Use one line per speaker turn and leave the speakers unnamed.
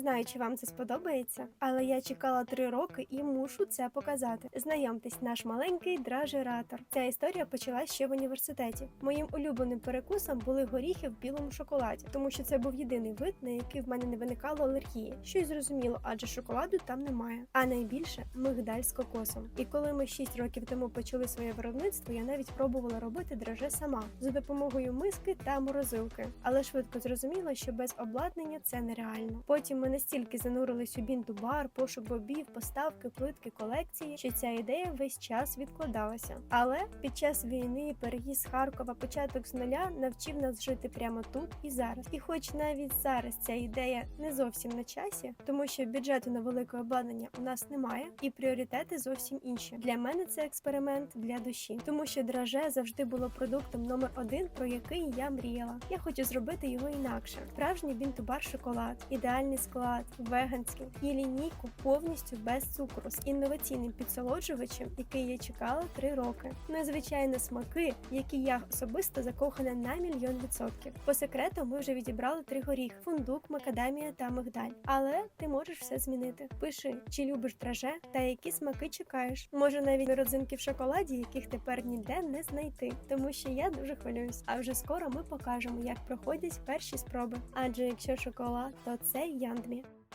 знаю, чи вам це сподобається, але я чекала три роки і мушу це показати. Знайомтесь, наш маленький дражератор. Ця історія почалась ще в університеті. Моїм улюбленим перекусом були горіхи в білому шоколаді, тому що це був єдиний вид, на який в мене не виникало алергії. Що й зрозуміло, адже шоколаду там немає. А найбільше мигдаль з кокосом. І коли ми 6 років тому почали своє виробництво, я навіть пробувала робити драже сама за допомогою миски та морозилки. Але швидко зрозуміла, що без обладнання це нереально. Потім ми настільки занурились у бінту-бар, пошук бобів, поставки, плитки, колекції, що ця ідея весь час відкладалася. Але під час війни переїзд з Харкова, початок з нуля навчив нас жити прямо тут і зараз. І хоч навіть зараз ця ідея не зовсім на часі, тому що бюджету на велике обладнання у нас немає, і пріоритети зовсім інші. Для мене це експеримент для душі, тому що драже завжди було продуктом номер один, про який я мріяла. Я хочу зробити його інакше. Справжній бінтубар шоколад, ідеальний склад, веганський і лінійку повністю без цукру з інноваційним підсолоджувачем, який я чекала три роки. Незвичайні смаки, які я особисто закохана на мільйон відсотків. По секрету ми вже відібрали три горіх: фундук, макадамія та мигдаль. Але ти можеш все змінити. Пиши, чи любиш драже та які смаки чекаєш. Може навіть родзинки в шоколаді, яких тепер ніде не знайти, тому що я дуже хвилююсь. А вже скоро ми покажемо, як проходять перші спроби. Адже якщо шоколад, то це pandemia.